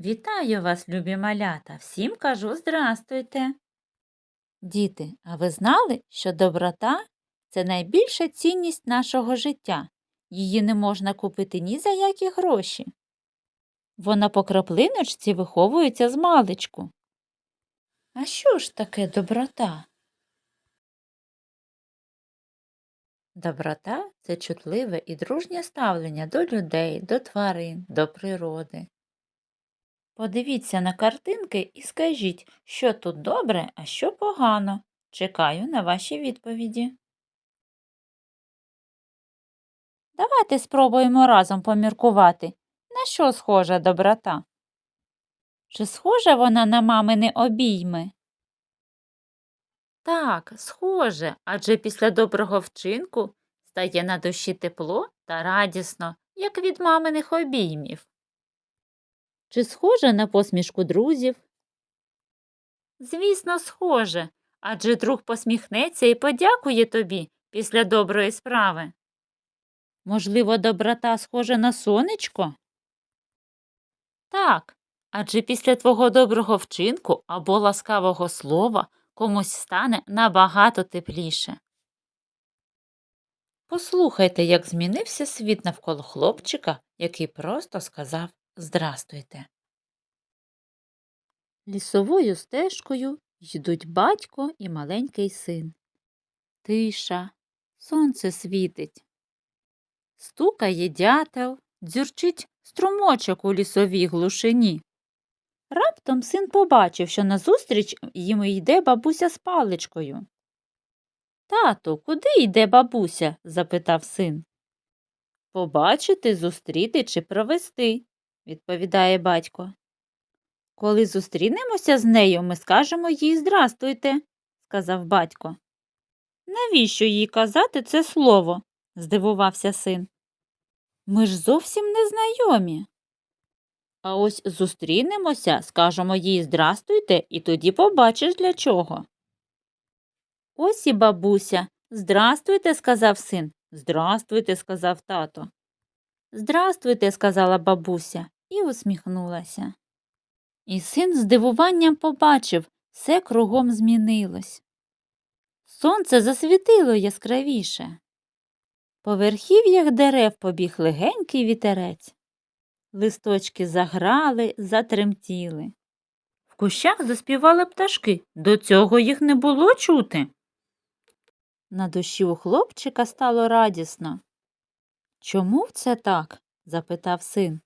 Вітаю вас, любі малята, всім кажу здрастуйте. Діти, а ви знали, що доброта це найбільша цінність нашого життя. Її не можна купити ні за які гроші. Вона по краплиночці виховується з маличку. А що ж таке доброта? Доброта це чутливе і дружнє ставлення до людей, до тварин, до природи. Подивіться на картинки і скажіть, що тут добре, а що погано. Чекаю на ваші відповіді. Давайте спробуємо разом поміркувати, на що схожа доброта. Чи схожа вона на мамини обійми? Так, схоже, адже після доброго вчинку стає на душі тепло та радісно, як від маминих обіймів. Чи схоже на посмішку друзів? Звісно, схоже, адже друг посміхнеться і подякує тобі після доброї справи. Можливо, доброта схожа на сонечко? Так, адже після твого доброго вчинку або ласкавого слова комусь стане набагато тепліше. Послухайте, як змінився світ навколо хлопчика, який просто сказав Здрастуйте. Лісовою стежкою йдуть батько і маленький син. Тиша, сонце світить. Стукає дятел, дзюрчить струмочок у лісовій глушині. Раптом син побачив, що назустріч йому йде бабуся з паличкою. Тату, куди йде бабуся? запитав син. Побачити, зустріти чи провести, відповідає батько. Коли зустрінемося з нею, ми скажемо їй здрастуйте, сказав батько. Навіщо їй казати це слово? здивувався син. Ми ж зовсім не знайомі. А ось зустрінемося, скажемо їй здрастуйте, і тоді побачиш для чого. Ось і бабуся. Здрастуйте, сказав син. Здрастуйте, сказав тато. Здрастуйте, сказала бабуся і усміхнулася. І син здивуванням побачив, все кругом змінилось. Сонце засвітило яскравіше. По верхів'ях дерев побіг легенький вітерець. Листочки заграли, затремтіли. В кущах заспівали пташки, до цього їх не було чути. На душі у хлопчика стало радісно. Чому це так? запитав син.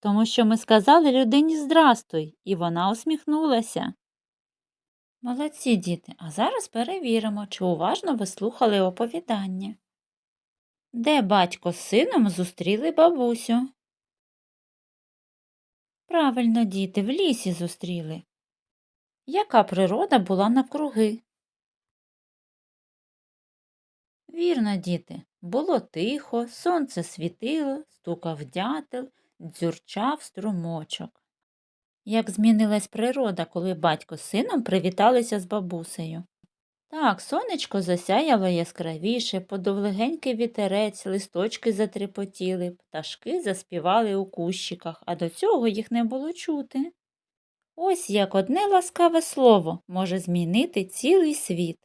Тому що ми сказали людині здрастуй, і вона усміхнулася. Молодці діти, а зараз перевіримо, чи уважно ви слухали оповідання. Де батько з сином зустріли бабусю? Правильно, діти, в лісі зустріли. Яка природа була навкруги? Вірно, діти, було тихо, сонце світило, стукав дятел, дзюрчав струмочок. Як змінилась природа, коли батько з сином привіталися з бабусею. Так, сонечко засяяло яскравіше, подув легенький вітерець, листочки затрепотіли, пташки заспівали у кущиках, а до цього їх не було чути. Ось як одне ласкаве слово може змінити цілий світ.